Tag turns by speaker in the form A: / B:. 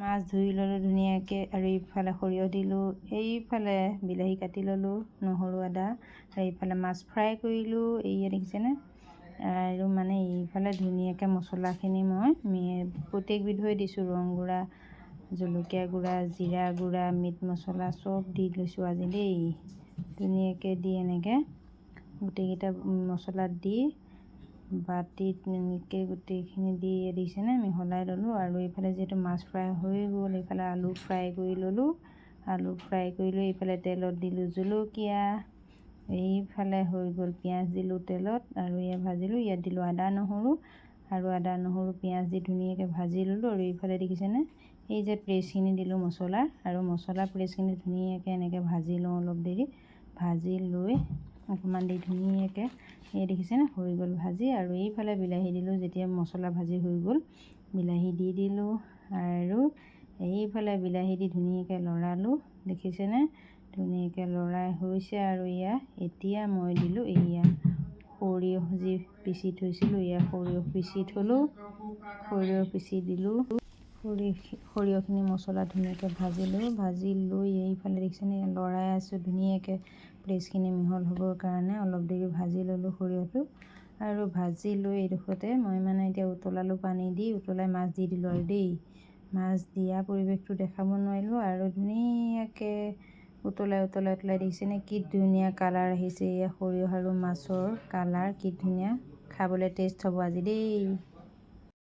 A: মাছ ধুই ল'লোঁ ধুনীয়াকৈ আৰু ইফালে সৰিয়হ দিলোঁ এইফালে বিলাহী কাটি ল'লোঁ নহৰু আদা আৰু এইফালে মাছ ফ্ৰাই কৰিলোঁ এইয়া দেখিছেনে? আৰু মানে এইফালে ধুনীয়াকৈ মছলাখিনি মই প্ৰত্যেকবিধৰে দিছোঁ ৰং গুড়া জলকীয়া গুড়া জিৰা গুড়া মিট মছলা চব দি লৈছোঁ আজি দেই। ধুনীয়াকৈ দি এনেকৈ গোটেইকেইটা মছলাত দি বাতিত এনেকৈ গোটেইখিনি দি দিছেনে মিহলাই ল'লোঁ আৰু এইফালে যিহেতু মাছ ফ্ৰাই হৈ গ'ল, এইফালে আলু ফ্ৰাই কৰি ল'লোঁ। আলু ফ্ৰাই কৰি লৈ এইফালে তেলত দিলোঁ জলকীয়া, এইফালে হৈ গ'ল পিঁয়াজ দিলোঁ তেলত আৰু ইয়াত ভাজিলোঁ, ইয়াত দিলোঁ আদা, নহৰু আৰু আদা, নহৰু, পিঁয়াজ দি ধুনীয়াকৈ ভাজি ল'লোঁ আৰু এইফালে দেখিছেনে এই যে পেষ্টখিনি দিলোঁ মছলাৰ আৰু মছলা পেষ্টখিনি ধুনীয়াকৈ এনেকৈ ভাজি লওঁ অলপ দেৰি, ভাজি লৈ অকণমান দেৰি ধুনীয়াকৈ এই দেখিছেনে হৈ গ'ল ভাজি আৰু এইফালে বিলাহী দিলোঁ যেতিয়া মছলা ভাজি হৈ গ'ল বিলাহী দি দিলোঁ আৰু এইফালে বিলাহী দি ধুনীয়াকৈ লৰালোঁ দেখিছেনে ধুনীয়াকৈ লৰাই হৈছে আৰু এয়া। এতিয়া মই দিলোঁ এয়া। সৰিয়হ যি পিচি থৈছিলোঁ এয়া সৰিয়হ পিচি থ'লোঁ সৰিয়হ পিচি দিলোঁ। সৰিয়হ সৰিয়হখিনি মছলা ধুনীয়াকৈ ভাজিলোঁ, ভাজি লৈ এইফালে দেখিছেনে, লৰাই আছোঁ ধুনীয়াকৈ পেষ্টখিনি মিহল হ'বৰ কাৰণে অলপ দেৰি ভাজি ল'লোঁ সৰিয়হটো আৰু ভাজি লৈ এইডোখৰতে মই মানে এতিয়া উতলালোঁ পানী দি, উতলাই মাছ দি দিলোঁ আৰু দেই। মাছ দিয়া পৰিৱেশটো দেখাব নোৱাৰিলোঁ আৰু ধুনীয়াকৈ উতলাই উতলাই উতলাই দেখিছেনে, কি ধুনীয়া কালাৰ আহিছে। এয়া সৰিয়হ আৰু মাছৰ কালাৰ, কি ধুনীয়া। খাবলৈ টেষ্ট হ'ব আজি দেই।